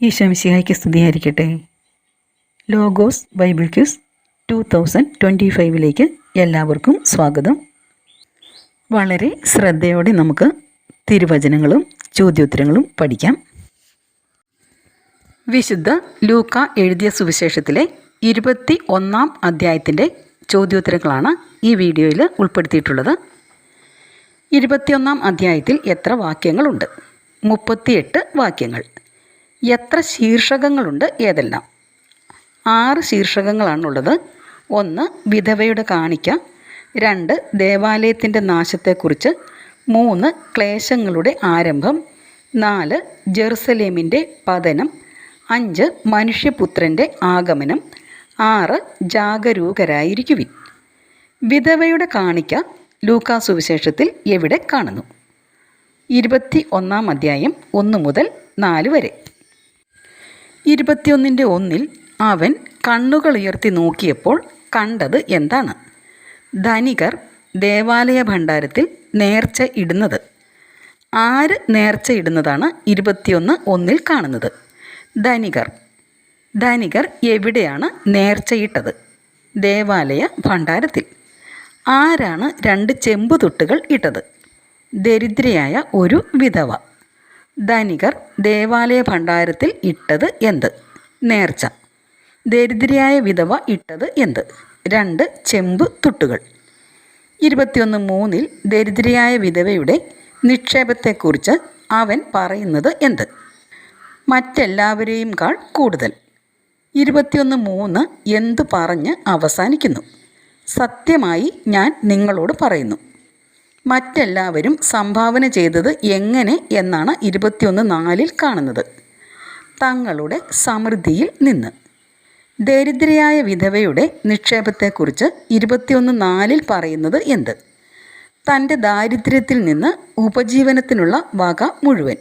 ഈശോമിശിഹായ്ക്ക് സ്തുതിയായിരിക്കട്ടെ. Logos Bible quiz two thousand twenty ഫൈവിലേക്ക് എല്ലാവർക്കും സ്വാഗതം. വളരെ ശ്രദ്ധയോടെ നമുക്ക് തിരുവചനങ്ങളും ചോദ്യോത്തരങ്ങളും പഠിക്കാം. വിശുദ്ധ ലൂക്ക എഴുതിയ സുവിശേഷത്തിലെ ഇരുപത്തി ഒന്നാം അധ്യായത്തിന്റെ ചോദ്യോത്തരങ്ങളാണ് ഈ വീഡിയോയിൽ ഉൾപ്പെടുത്തിയിട്ടുള്ളത്. ഇരുപത്തിയൊന്നാം അധ്യായത്തിൽ എത്ര വാക്യങ്ങളുണ്ട്? മുപ്പത്തിയെട്ട് വാക്യങ്ങൾ. എത്ര ശീർഷകങ്ങളുണ്ട് ഏതെല്ലാം? ആറ് ശീർഷകങ്ങളാണുള്ളത്. ഒന്ന് വിധവയുടെ കാണിക്ക. രണ്ട് ദേവാലയത്തിന്റെ നാശത്തെക്കുറിച്ച്. മൂന്ന് ക്ലേശങ്ങളുടെ ആരംഭം. നാല് ജെറുസലേമിന്റെ പതനം. അഞ്ച് മനുഷ്യപുത്രന്റെ ആഗമനം. ആറ് ജാഗരൂകരായിരിക്കുവിൻ. വിധവയുടെ കാണിക്ക ലൂക്കാ സുവിശേഷത്തിൽ എവിടെ കാണുന്നു? ഇരുപത്തി ഒന്നാം അധ്യായം ഒന്ന് മുതൽ നാല് വരെ. ഇരുപത്തിയൊന്നിന്റെ ഒന്നിൽ അവൻ കണ്ണുകൾ ഉയർത്തി നോക്കിയപ്പോൾ കണ്ടത് എന്താണ്? ധനികർ ദേവാലയ ഭണ്ഡാരത്തിൽ നേർച്ച ഇടുന്നത്. ആര് നേർച്ച ഇടുന്നതാണ് ഇരുപത്തിയൊന്ന് ഒന്നിൽ കാണുന്നത്? ധനികർ. ധനികർ എവിടെയാണ് നേർച്ചയിട്ടത് ദേവാലയ ഭണ്ഡാരത്തിൽ. ആരാണ് രണ്ട് ചെമ്പുതൊട്ടുകൾ ഇട്ടത്? ദരിദ്രയായ ഒരു വിധവ. ധനികർ ദേവാലയ ഭണ്ഡാരത്തിൽ ഇട്ടത് എന്ത്? നേർച്ച. ദരിദ്രയായ വിധവ ഇട്ടത് എന്ത്? രണ്ട് ചെമ്പ് തുട്ടുകൾ. ഇരുപത്തിയൊന്ന് മൂന്നിൽ ദരിദ്രയായ വിധവയുടെ നിക്ഷേപത്തെക്കുറിച്ച് അവൻ പറയുന്നത് എന്ത്? മറ്റെല്ലാവരെയും കാൾ കൂടുതൽ. ഇരുപത്തിയൊന്ന് മൂന്ന് എന്തു പറഞ്ഞ് അവസാനിക്കുന്നു? സത്യമായി ഞാൻ നിങ്ങളോട് പറയുന്നു. മറ്റെല്ലാവരും സംഭാവന ചെയ്തത് എങ്ങനെ എന്നാണ് ഇരുപത്തിയൊന്ന് നാലിൽ കാണുന്നത്. തങ്ങളുടെ സമൃദ്ധിയിൽ നിന്ന്. ദരിദ്രയായ വിധവയുടെ നിക്ഷേപത്തെക്കുറിച്ച് ഇരുപത്തിയൊന്ന് നാലിൽ പറയുന്നത് എന്ത്? തന്റെ ദാരിദ്ര്യത്തിൽ നിന്ന് ഉപജീവനത്തിനുള്ള വക മുഴുവൻ.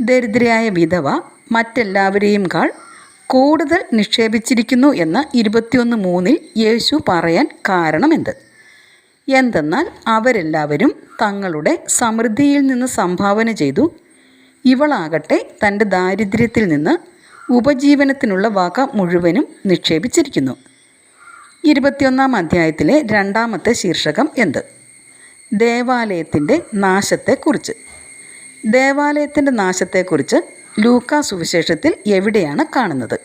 ദരിദ്രയായ വിധവ മറ്റെല്ലാവരെയും കാൾ കൂടുതൽ നിക്ഷേപിച്ചിരിക്കുന്നു എന്ന് ഇരുപത്തിയൊന്ന് മൂന്നിൽ യേശു പറയാൻ കാരണമെന്ത് എന്തെന്നാൽ അവരെല്ലാവരും തങ്ങളുടെ സമൃദ്ധിയിൽ നിന്ന് സംഭാവന ചെയ്തു. ഇവളാകട്ടെ തന്റെ ദാരിദ്ര്യത്തിൽ നിന്ന് ഉപജീവനത്തിനുള്ള വക മുഴുവനും നിക്ഷേപിച്ചിരിക്കുന്നു. ഇരുപത്തിയൊന്നാം അധ്യായത്തിലെ രണ്ടാമത്തെ ശീർഷകം എന്ത്? ദേവാലയത്തിന്റെ നാശത്തെക്കുറിച്ച്. ദേവാലയത്തിന്റെ നാശത്തെക്കുറിച്ച് ലൂക്കാ സുവിശേഷത്തിൽ എവിടെയാണ് കാണുന്നത്?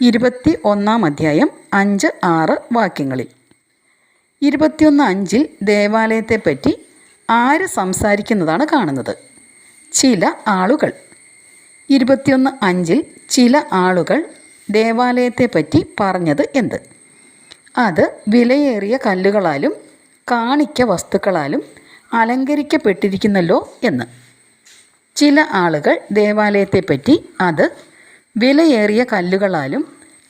ഇരുപത്തി ഒന്നാം അധ്യായം അഞ്ച് ആറ് വാക്യങ്ങളിൽ. ഇരുപത്തിയൊന്ന് അഞ്ചിൽ ദേവാലയത്തെപ്പറ്റി ആര് സംസാരിക്കുന്നതാണ് കാണുന്നത്? ചില ആളുകൾ. ഇരുപത്തിയൊന്ന് അഞ്ചിൽ ചില ആളുകൾ ദേവാലയത്തെപ്പറ്റി പറഞ്ഞത് എന്ത്? അത് വിലയേറിയ കല്ലുകളാലും കാണിക്ക വസ്തുക്കളാലും അലങ്കരിക്കപ്പെട്ടിരിക്കുന്നല്ലോ എന്ന്. ചില ആളുകൾ ദേവാലയത്തെപ്പറ്റി അത് വിലയേറിയ കല്ലുകളാലും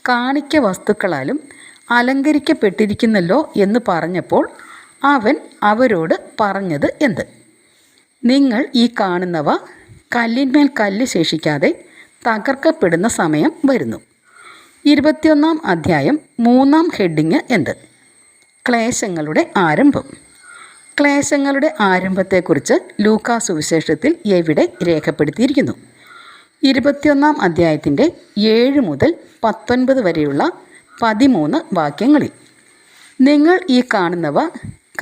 കാണിക്ക വസ്തുക്കളാലും അലങ്കരിക്കപ്പെട്ടിരിക്കുന്നല്ലോ എന്ന് പറഞ്ഞപ്പോൾ അവൻ അവരോട് പറഞ്ഞത് എന്ത്? നിങ്ങൾ ഈ കാണുന്നവ കല്ലിന്മേൽ കല്ല് ശേഷിക്കാതെ തകർക്കപ്പെടുന്ന സമയം വരുന്നു. ഇരുപത്തിയൊന്നാം അധ്യായം മൂന്നാം ഹെഡിങ് എന്ത്? ക്ലേശങ്ങളുടെ ആരംഭം. ക്ലേശങ്ങളുടെ ആരംഭത്തെക്കുറിച്ച് ലൂക്കാ സുവിശേഷത്തിൽ എവിടെ രേഖപ്പെടുത്തിയിരിക്കുന്നു? ഇരുപത്തിയൊന്നാം അധ്യായത്തിന്റെ ഏഴ് മുതൽ പത്തൊൻപത് വരെയുള്ള പതിമൂന്ന് വാക്യങ്ങളിൽ. നിങ്ങൾ ഈ കാണുന്നവ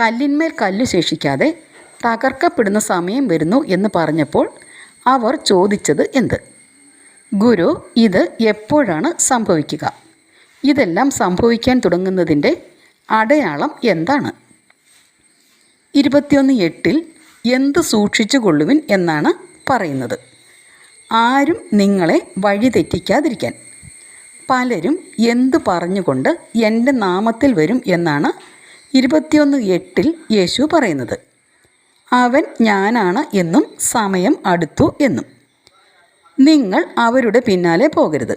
കല്ലിന്മേൽ കല്ല് ശേഷിക്കാതെ തകർക്കപ്പെടുന്ന സമയം വരുന്നു എന്ന് പറഞ്ഞപ്പോൾ അവർ ചോദിച്ചത് എന്ത്? ഗുരു ഇത് എപ്പോഴാണ് സംഭവിക്കുക? ഇതെല്ലാം സംഭവിക്കാൻ തുടങ്ങുന്നതിന്റെ അടയാളം എന്താണ്? ഇരുപത്തിയൊന്ന് എട്ടിൽ എന്ത് സൂക്ഷിച്ചു കൊള്ളുവിൻ എന്നാണ് പറയുന്നത്. ആരും നിങ്ങളെ വഴിതെറ്റിക്കാതിരിക്കാൻ. പലരും എന്തു പറഞ്ഞുകൊണ്ട് എന്റെ നാമത്തിൽ വരും എന്നാണ് ഇരുപത്തിയൊന്ന് എട്ടിൽ യേശു പറയുന്നത്. അവൻ ഞാനാണ് എന്നും സമയം അടുത്തു എന്നും. നിങ്ങൾ അവരുടെ പിന്നാലെ പോകരുത്.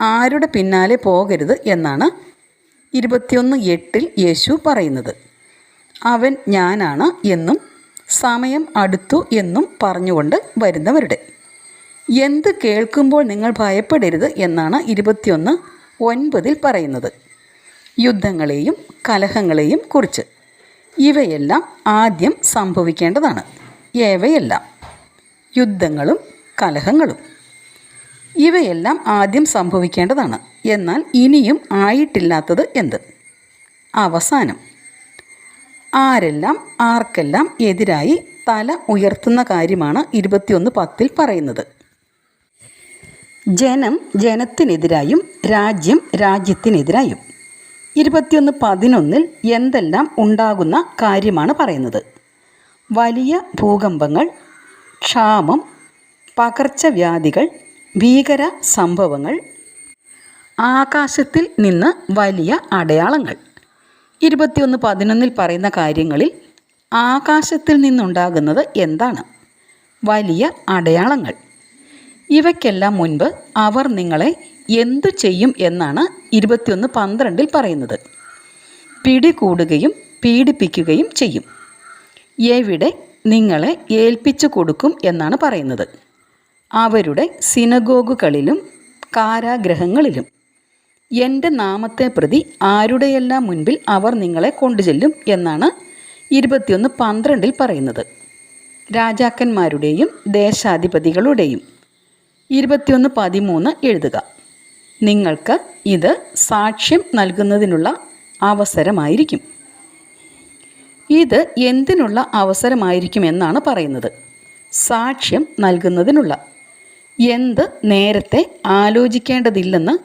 ആരുടെ പിന്നാലെ പോകരുത് എന്നാണ് ഇരുപത്തിയൊന്ന് എട്ടിൽ യേശു പറയുന്നത്. അവൻ ഞാനാണ് എന്നും സമയം അടുത്തു എന്നും പറഞ്ഞുകൊണ്ട് വരുന്നവരുടെ എന്ത് കേൾക്കുമ്പോൾ നിങ്ങൾ ഭയപ്പെടരുത് എന്നാണ് ഇരുപത്തിയൊന്ന് ഒൻപതിൽ പറയുന്നത്. യുദ്ധങ്ങളെയും കലഹങ്ങളെയും കുറിച്ച്. ഇവയെല്ലാം ആദ്യം സംഭവിക്കേണ്ടതാണ്. ഏവയെല്ലാം യുദ്ധങ്ങളും കലഹങ്ങളും. ഇവയെല്ലാം ആദ്യം സംഭവിക്കേണ്ടതാണ്. എന്നാൽ ഇനിയും ആയിട്ടില്ലാത്തത് എന്ത്? അവസാനം. ആരെല്ലാം ആർക്കെല്ലാം എതിരായി തല ഉയർത്തുന്ന കാര്യമാണ് ഇരുപത്തിയൊന്ന് പത്തിൽ പറയുന്നത്. ജനം ജനത്തിനെതിരായും രാജ്യം രാജ്യത്തിനെതിരായും. ഇരുപത്തിയൊന്ന് പതിനൊന്നിൽ എന്തെല്ലാം ഉണ്ടാകുന്ന കാര്യമാണ് പറയുന്നത്? വലിയ ഭൂകമ്പങ്ങൾ ക്ഷാമം പകർച്ചവ്യാധികൾ ഭീകര സംഭവങ്ങൾ ആകാശത്തിൽ നിന്ന് വലിയ അടയാളങ്ങൾ. ഇരുപത്തിയൊന്ന് പതിനൊന്നിൽ പറയുന്ന കാര്യങ്ങളിൽ ആകാശത്തിൽ നിന്നുണ്ടാകുന്നത് എന്താണ്? വലിയ അടയാളങ്ങൾ. ഇവയ്ക്കെല്ലാം മുൻപ് അവർ നിങ്ങളെ എന്തു ചെയ്യും എന്നാണ് ഇരുപത്തിയൊന്ന് പന്ത്രണ്ടിൽ പറയുന്നത്. പിടികൂടുകയും പീഡിപ്പിക്കുകയും ചെയ്യും. എവിടെ നിങ്ങളെ ഏൽപ്പിച്ചു കൊടുക്കും എന്നാണ് പറയുന്നത്. അവരുടെ സിനഗോഗുകളിലും കാരാഗ്രഹങ്ങളിലും. എന്റെ നാമത്തെ പ്രതി ആരുടെയെല്ലാം മുൻപിൽ അവർ നിങ്ങളെ കൊണ്ടുചെല്ലും എന്നാണ് ഇരുപത്തിയൊന്ന് പന്ത്രണ്ടിൽ പറയുന്നത്. രാജാക്കന്മാരുടെയും ദേശാധിപതികളുടെയും ഇരുപത്തിയൊന്ന് പതിമൂന്ന് എഴുതുക. നിങ്ങൾക്ക് ഇത് സാക്ഷ്യം നൽകുന്നതിനുള്ള അവസരമായിരിക്കും. ഇത് എന്തിനുള്ള അവസരമായിരിക്കും എന്നാണ് പറയുന്നത്. സാക്ഷ്യം നൽകുന്നതിനുള്ള. എന്ത് നേരത്തെ ആലോചിക്കേണ്ടതില്ലെന്ന്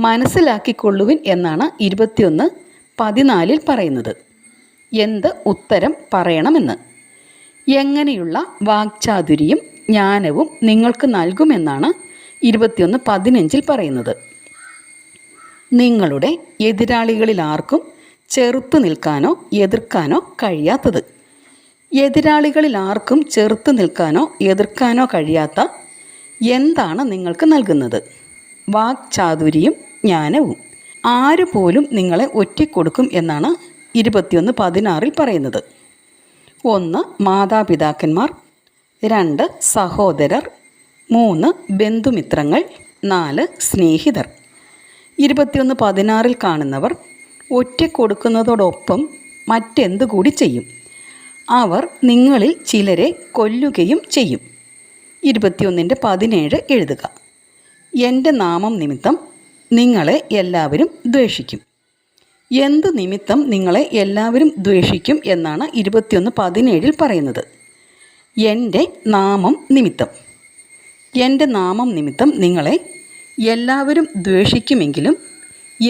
മനസ്സിലാക്കിക്കൊള്ളുവിൻ എന്നാണ് ഇരുപത്തിയൊന്ന് പതിനാലിൽ പറയുന്നത്. എന്ത് ഉത്തരം പറയണമെന്ന്. എങ്ങനെയുള്ള വാക്ചാതുരിയും ജ്ഞാനവും നിങ്ങൾക്ക് നൽകുമെന്നാണ് ഇരുപത്തിയൊന്ന് പതിനഞ്ചിൽ പറയുന്നത്. നിങ്ങളുടെ എതിരാളികളിൽ ആർക്കും ചെറുത്തു നിൽക്കാനോ എതിർക്കാനോ കഴിയാത്തത്. എതിരാളികളിൽ ആർക്കും ചെറുത്തു നിൽക്കാനോ എതിർക്കാനോ കഴിയാത്ത എന്താണ് നിങ്ങൾക്ക് നൽകുന്നത്? വാക്ചാതുരിയും ജ്ഞാനവും. ആര് പോലും നിങ്ങളെ ഒറ്റിക്കൊടുക്കും എന്നാണ് ഇരുപത്തിയൊന്ന് പതിനാറിൽ പറയുന്നത്. ഒന്ന് മാതാപിതാക്കന്മാർ രണ്ട് സഹോദരർ മൂന്ന് ബന്ധുമിത്രങ്ങൾ നാല് സ്നേഹിതർ. ഇരുപത്തിയൊന്ന് പതിനാറിൽ കാണുന്നവർ ഒറ്റക്കൊടുക്കുന്നതോടൊപ്പം മറ്റെന്തു കൂടി ചെയ്യും? അവർ നിങ്ങളിൽ ചിലരെ കൊല്ലുകയും ചെയ്യും. ഇരുപത്തിയൊന്നിന്റെ പതിനേഴ് എഴുതുക. എന്റെ നാമം നിമിത്തം നിങ്ങളെ എല്ലാവരും ദ്വേഷിക്കും. എന്ത് നിമിത്തം നിങ്ങളെ എല്ലാവരും ദ്വേഷിക്കും എന്നാണ് ഇരുപത്തിയൊന്ന് പതിനേഴിൽ പറയുന്നത്. എന്റെ നാമം നിമിത്തം. എന്റെ നാമം നിമിത്തം നിങ്ങളെ എല്ലാവരും ദ്വേഷിക്കുമെങ്കിലും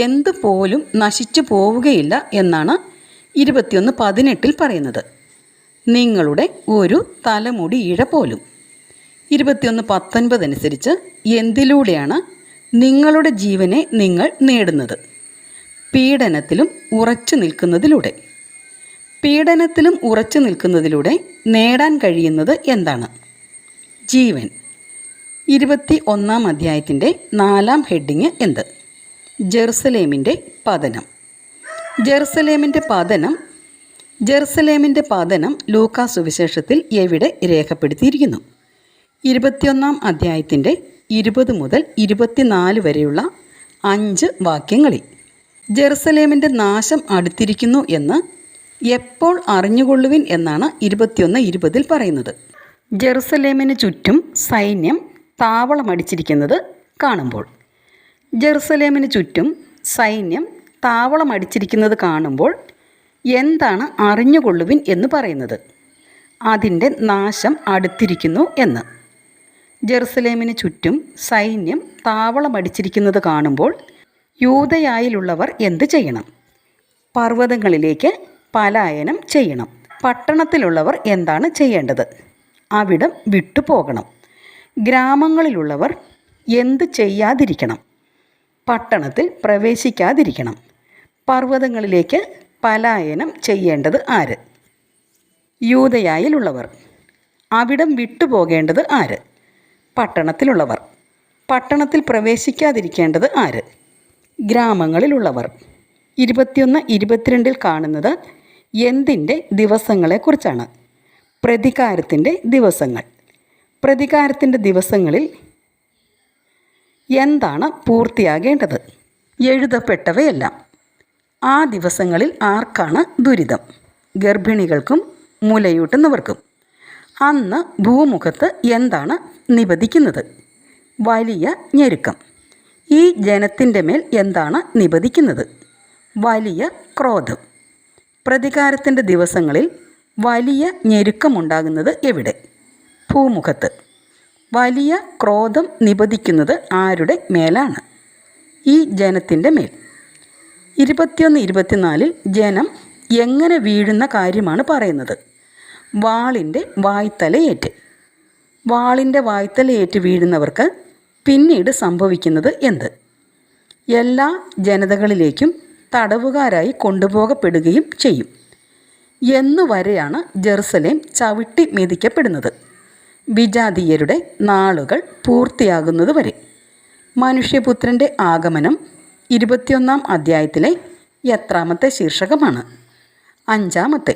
എന്തുപോലും നശിച്ചു പോവുകയില്ല എന്നാണ് ഇരുപത്തിയൊന്ന് പതിനെട്ടിൽ പറയുന്നത്. നിങ്ങളുടെ ഒരു തലമുടി ഇഴ പോലും. ഇരുപത്തിയൊന്ന് പത്തൊൻപത് അനുസരിച്ച് എന്തിലൂടെയാണ് നിങ്ങളുടെ ജീവനെ നിങ്ങൾ നേടുന്നത്? പീഡനത്തിലും ഉറച്ചു നിൽക്കുന്നതിലൂടെ. പീഡനത്തിലും ഉറച്ചു നിൽക്കുന്നതിലൂടെ നേടാൻ കഴിയുന്നത് എന്താണ്? ജീവൻ. ഇരുപത്തി ഒന്നാം അധ്യായത്തിന്റെ നാലാം ഹെഡിങ് എന്ത്? ജെറുസലേമിന്റെ പതനം. ജെറുസലേമിന്റെ പതനം ജെറുസലേമിന്റെ പതനം ലൂക്കാ സുവിശേഷത്തിൽ എവിടെ രേഖപ്പെടുത്തിയിരിക്കുന്നു? ഇരുപത്തിയൊന്നാം അധ്യായത്തിന്റെ ഇരുപത് മുതൽ ഇരുപത്തിനാല് വരെയുള്ള അഞ്ച് വാക്യങ്ങളിൽ. ജെറുസലേമിന്റെ നാശം അടുത്തിരിക്കുന്നു എന്ന് എപ്പോൾ അറിഞ്ഞുകൊള്ളുവിൻ എന്നാണ് ഇരുപത്തിയൊന്ന് ഇരുപതിൽ പറയുന്നത്. ജെറുസലേമിന് ചുറ്റും സൈന്യം താവളമടിച്ചിരിക്കുന്നത് കാണുമ്പോൾ. ജെറുസലേമിന് ചുറ്റും സൈന്യം താവളമടിച്ചിരിക്കുന്നത് കാണുമ്പോൾ എന്താണ് അറിഞ്ഞുകൊള്ളുവിൻ എന്ന് പറയുന്നത്? അതിന്റെ നാശം അടുത്തിരിക്കുന്നു എന്ന്. ജെറുസലേമിന് ചുറ്റും സൈന്യം താവളമടിച്ചിരിക്കുന്നത് കാണുമ്പോൾ യൂതയായിലുള്ളവർ എന്ത് ചെയ്യണം? പർവതങ്ങളിലേക്ക് പലായനം ചെയ്യണം. പട്ടണത്തിലുള്ളവർ എന്താണ് ചെയ്യേണ്ടത്? അവിടം വിട്ടുപോകണം. ഗ്രാമങ്ങളിലുള്ളവർ എന്ത് ചെയ്യാതിരിക്കണം? പട്ടണത്തിൽ പ്രവേശിക്കാതിരിക്കണം. പർവതങ്ങളിലേക്ക് പലായനം ചെയ്യേണ്ടത് ആര്? യൂതയായിലുള്ളവർ അവിടം വിട്ടുപോകേണ്ടത് ആര്? പട്ടണത്തിലുള്ളവർ. പട്ടണത്തിൽ പ്രവേശിക്കാതിരിക്കേണ്ടത് ആര്? ഗ്രാമങ്ങളിലുള്ളവർ. ഇരുപത്തിയൊന്ന് ഇരുപത്തിരണ്ടിൽ കാണുന്നത് എന്തിന്റെ ദിവസങ്ങളെക്കുറിച്ചാണ്? പ്രതികാരത്തിന്റെ ദിവസങ്ങൾ. പ്രതികാരത്തിന്റെ ദിവസങ്ങളിൽ എന്താണ് പൂർത്തിയാകേണ്ടത്? എഴുതപ്പെട്ടവയെല്ലാം. ആ ദിവസങ്ങളിൽ ആർക്കാണ് ദുരിതം? ഗർഭിണികൾക്കും മുലയൂട്ടുന്നവർക്കും. അന്ന് ഭൂമുഖത്ത് എന്താണ് നിപതിക്കുന്നത്? വലിയ ഞെരുക്കം. ഈ ജനത്തിന്റെ മേൽ എന്താണ് നിപതിക്കുന്നത്? വലിയ ക്രോധം. പ്രതികാരത്തിന്റെ ദിവസങ്ങളിൽ വലിയ ഞെരുക്കമുണ്ടാകുന്നത് എവിടെ? ഭൂമുഖത്ത്. വലിയ ക്രോധം നിപതിക്കുന്നത് ആരുടെ മേലാണ്? ഈ ജനത്തിന്റെ മേൽ. ഇരുപത്തിയൊന്ന് ഇരുപത്തിനാലിൽ ജനം എങ്ങനെ വീഴുന്ന കാര്യമാണ് പറയുന്നത്? വാളിന്റെ വായ്ത്തലയേറ്റ്. വാളിന്റെ വായ്ത്തലയേറ്റ് വീഴുന്നവർക്ക് പിന്നീട് സംഭവിക്കുന്നത് എന്ത്? എല്ലാ ജനതകളിലേക്കും തടവുകാരായി കൊണ്ടുപോകപ്പെടുകയും ചെയ്യും. എന്നുവരെയാണ് ജെറുസലേം ചവിട്ടി മെതിക്കപ്പെടുന്നത്. വിജാതീയരുടെ നാളുകൾ പൂർത്തിയാകുന്നത് വരെ മനുഷ്യപുത്രന്റെ ആഗമനം ഇരുപത്തിയൊന്നാം അധ്യായത്തിലെ എത്രാമത്തെ ശീർഷകമാണ്. അഞ്ചാമത്തെ.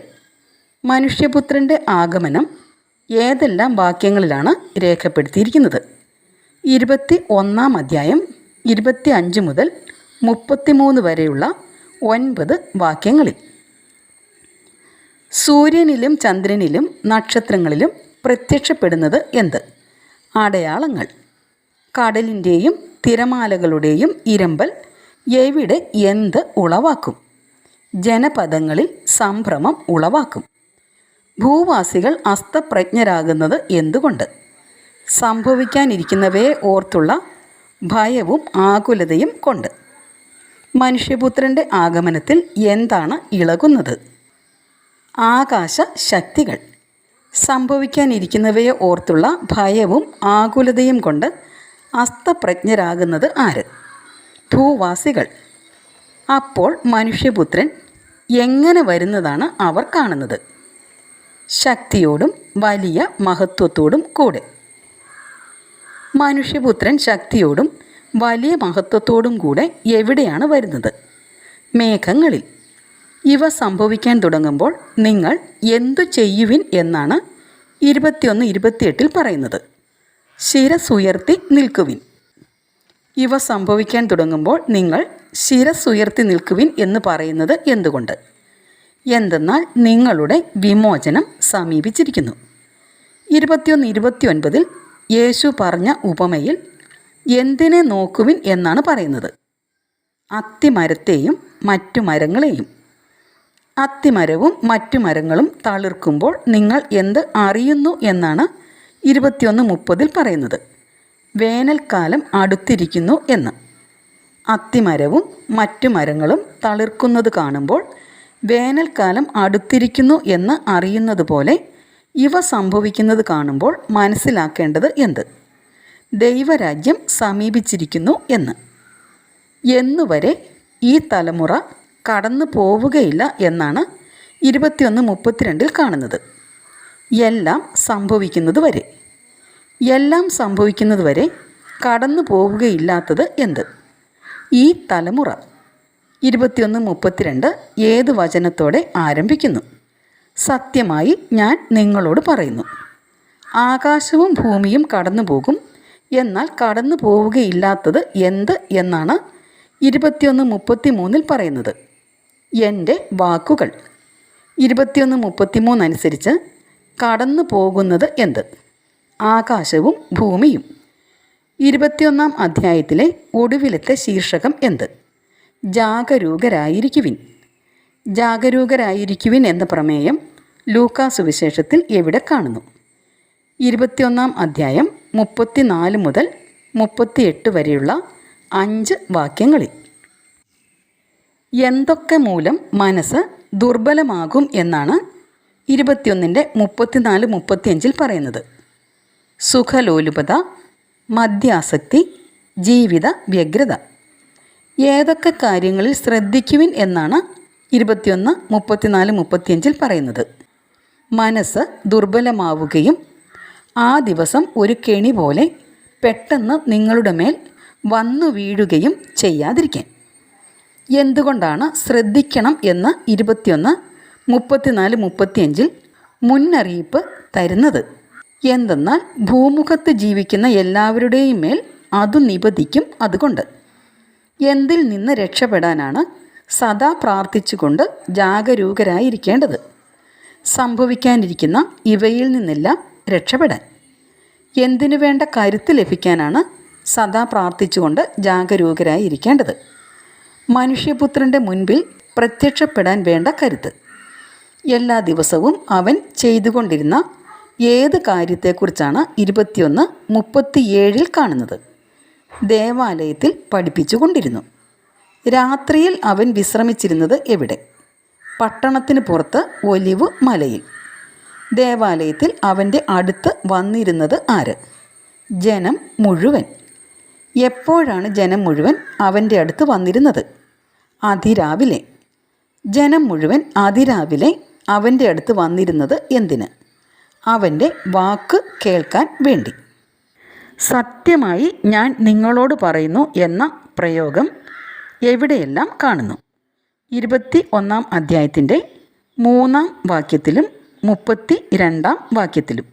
മനുഷ്യപുത്രന്റെ ആഗമനം ഏതെല്ലാം വാക്യങ്ങളിലാണ് രേഖപ്പെടുത്തിയിരിക്കുന്നത്? ഇരുപത്തി ഒന്നാം അധ്യായം ഇരുപത്തി അഞ്ച് മുതൽ മുപ്പത്തിമൂന്ന് വരെയുള്ള ഒൻപത് വാക്യങ്ങളിൽ. സൂര്യനിലും ചന്ദ്രനിലും നക്ഷത്രങ്ങളിലും പ്രത്യക്ഷപ്പെടുന്നത് എന്ത്? അടയാളങ്ങൾ. കടലിന്റെയും തിരമാലകളുടെയും ഇരമ്പൽ എവിടെ എന്ത് ഉളവാക്കും? ജനപദങ്ങളിൽ സംഭ്രമം ഉളവാക്കും. ഭൂവാസികൾ അസ്തപ്രജ്ഞരാകുന്നത് എന്തുകൊണ്ട്? സംഭവിക്കാനിരിക്കുന്നവയെ ഓർത്തുള്ള ഭയവും ആകുലതയും കൊണ്ട്. മനുഷ്യപുത്രന്റെ ആഗമനത്തിൽ എന്താണ് ഇളകുന്നത്? ആകാശ ശക്തികൾ സംഭവിക്കാനിരിക്കുന്നവയെ ഓർത്തുള്ള ഭയവും ആകുലതയും കൊണ്ട് അസ്തപ്രജ്ഞരാകുന്നത് ആര്? ഭൂവാസികൾ അപ്പോൾ മനുഷ്യപുത്രൻ എങ്ങനെ വരുന്നതാണ് അവർ കാണുന്നത്? ശക്തിയോടും വലിയ മഹത്വത്തോടും കൂടെ. മനുഷ്യപുത്രൻ ശക്തിയോടും വലിയ മഹത്വത്തോടും കൂടെ എവിടെയാണ് വരുന്നത്? മേഘങ്ങളിൽ. ഇവ സംഭവിക്കാൻ തുടങ്ങുമ്പോൾ നിങ്ങൾ എന്തു ചെയ്യുവിൻ എന്നാണ് ഇരുപത്തിയൊന്ന് ഇരുപത്തിയെട്ടിൽ പറയുന്നത്. ശിരസുയർത്തി നിൽക്കുവിൻ. ഇവ സംഭവിക്കാൻ തുടങ്ങുമ്പോൾ നിങ്ങൾ ശിരസുയർത്തി നിൽക്കുവിൻ എന്ന് പറയുന്നത് എന്തുകൊണ്ട്? എന്തെന്നാൽ നിങ്ങളുടെ വിമോചനം സമീപിച്ചിരിക്കുന്നു. ഇരുപത്തിയൊന്ന് ഇരുപത്തിയൊൻപതിൽ യേശു പറഞ്ഞ ഉപമയിൽ എന്തിനെ നോക്കുവിൻ എന്നാണ് പറയുന്നത്. അത്തിമരത്തെയും മറ്റു മരങ്ങളെയും. അത്തിമരവും മറ്റു മരങ്ങളും തളിർക്കുമ്പോൾ നിങ്ങൾ എന്ത് അറിയുന്നു എന്നാണ് ഇരുപത്തിയൊന്ന് മുപ്പതിൽ പറയുന്നത്. വേനൽക്കാലം അടുത്തിരിക്കുന്നു എന്ന്. അത്തിമരവും മറ്റു മരങ്ങളും തളിർക്കുന്നത് കാണുമ്പോൾ വേനൽക്കാലം അടുത്തിരിക്കുന്നു എന്ന് അറിയുന്നത് പോലെ ഇവ സംഭവിക്കുന്നത് കാണുമ്പോൾ മനസ്സിലാക്കേണ്ടത് എന്ത്? ദൈവരാജ്യം സമീപിച്ചിരിക്കുന്നു എന്ന്. എന്നുവരെ ഈ തലമുറ കടന്നു പോവുകയില്ല എന്നാണ് ഇരുപത്തിയൊന്ന് മുപ്പത്തിരണ്ടിൽ കാണുന്നത്. എല്ലാം സംഭവിക്കുന്നത് വരെ എല്ലാം സംഭവിക്കുന്നത് വരെ കടന്നു പോവുകയില്ലാത്തത് എന്ത്? ഈ തലമുറ ഇരുപത്തിയൊന്ന് മുപ്പത്തിരണ്ട് ഏത് വചനത്തോടെ ആരംഭിക്കുന്നു? സത്യമായി ഞാൻ നിങ്ങളോട് പറയുന്നു. ആകാശവും ഭൂമിയും കടന്നു പോകും എന്നാൽ കടന്നു പോവുകയില്ലാത്തത് എന്ത് എന്നാണ് ഇരുപത്തിയൊന്ന് മുപ്പത്തി മൂന്നിൽ പറയുന്നത്. എന്റെ വാക്കുകൾ. ഇരുപത്തിയൊന്ന് മുപ്പത്തിമൂന്ന് അനുസരിച്ച് കടന്നു പോകുന്നത് എന്ത്? ആകാശവും ഭൂമിയും. ഇരുപത്തിയൊന്നാം അധ്യായത്തിലെ ഒടുവിലത്തെ ശീർഷകം എന്ത്? ജാഗരൂകരായിരിക്കുവിൻ. ജാഗരൂകരായിരിക്കുവിൻ എന്ന പ്രമേയം ലൂക്കാ സുവിശേഷത്തിൽ എവിടെ കാണുന്നു? ഇരുപത്തിയൊന്നാം അധ്യായം മുപ്പത്തിനാല് മുതൽ മുപ്പത്തിയെട്ട് വരെയുള്ള അഞ്ച് വാക്യങ്ങളിൽ. എന്തൊക്കെ മൂലം മനസ്സ് ദുർബലമാകും എന്നാണ് ഇരുപത്തിയൊന്നിന്റെ മുപ്പത്തിനാല് മുപ്പത്തിയഞ്ചിൽ പറയുന്നത്. സുഖലോലുപത മദ്യാസക്തി ജീവിത വ്യഗ്രത. ഏതൊക്കെ കാര്യങ്ങളിൽ ശ്രദ്ധിക്കുവിൻ എന്നാണ് ഇരുപത്തിയൊന്ന് മുപ്പത്തിനാല് മുപ്പത്തിയഞ്ചിൽ പറയുന്നത്. മനസ്സ് ദുർബലമാവുകയും ആ ദിവസം ഒരു കെണി പോലെ പെട്ടെന്ന് നിങ്ങളുടെ മേൽ വന്നു വീഴുകയും ചെയ്യാതിരിക്കാൻ. എന്തുകൊണ്ടാണ് ശ്രദ്ധിക്കണം എന്ന് ഇരുപത്തിയൊന്ന് മുപ്പത്തിനാല് മുപ്പത്തിയഞ്ചിൽ മുന്നറിയിപ്പ് തരുന്നത്? എന്തെന്നാൽ ഭൂമുഖത്ത് ജീവിക്കുന്ന എല്ലാവരുടെയും മേൽ അത് നിപതിക്കും അതുകൊണ്ട്. എന്തിൽ നിന്ന് രക്ഷപ്പെടാനാണ് സദാ പ്രാർത്ഥിച്ചുകൊണ്ട് ജാഗരൂകരായിരിക്കേണ്ടത്? സംഭവിക്കാനിരിക്കുന്ന ഇവയിൽ നിന്നെല്ലാം രക്ഷപ്പെടാൻ. എന്തിനു വേണ്ട കരുത്ത് ലഭിക്കാനാണ് സദാ പ്രാർത്ഥിച്ചുകൊണ്ട് ജാഗരൂകരായി ഇരിക്കേണ്ടത്. മനുഷ്യപുത്രന്റെ മുൻപിൽ പ്രത്യക്ഷപ്പെടാൻ വേണ്ട കരുത്ത്. എല്ലാ ദിവസവും അവൻ ചെയ്തുകൊണ്ടിരുന്ന ഏത് കാര്യത്തെക്കുറിച്ചാണ് ഇരുപത്തിയൊന്ന് മുപ്പത്തിയേഴിൽ കാണുന്നത്. ദേവാലയത്തിൽ പഠിപ്പിച്ചുകൊണ്ടിരുന്നു. രാത്രിയിൽ അവൻ വിശ്രമിച്ചിരുന്നത് എവിടെ? പട്ടണത്തിന് പുറത്ത് ഒലിവ് മലയിൽ. ദേവാലയത്തിൽ അവന്റെ അടുത്ത് വന്നിരുന്നത് ആര്? ജനം മുഴുവൻ. എപ്പോഴാണ് ജനം മുഴുവൻ അവന്റെ അടുത്ത് വന്നിരുന്നത്? അതിരാവിലെ. ജനം മുഴുവൻ അതിരാവിലെ അവന്റെ അടുത്ത് വന്നിരുന്നത് എന്തിന്? അവന്റെ വാക്ക് കേൾക്കാൻ വേണ്ടി. സത്യമായി ഞാൻ നിങ്ങളോട് പറയുന്നു എന്ന പ്രയോഗം എവിടെയെല്ലാം കാണുന്നു? ഇരുപത്തി ഒന്നാം അധ്യായത്തിന്റെ മൂന്നാം വാക്യത്തിലും മുപ്പത്തി രണ്ടാം വാക്യത്തിലും.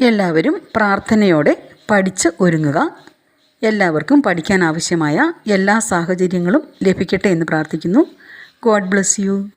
എല്ലാവരും പ്രാർത്ഥനയോടെ പഠിച്ച് ഒരുങ്ങുക. എല്ലാവർക്കും പഠിക്കാൻ ആവശ്യമായ എല്ലാ സാഹചര്യങ്ങളും ലഭിക്കട്ടെ എന്ന് പ്രാർത്ഥിക്കുന്നു. God bless you.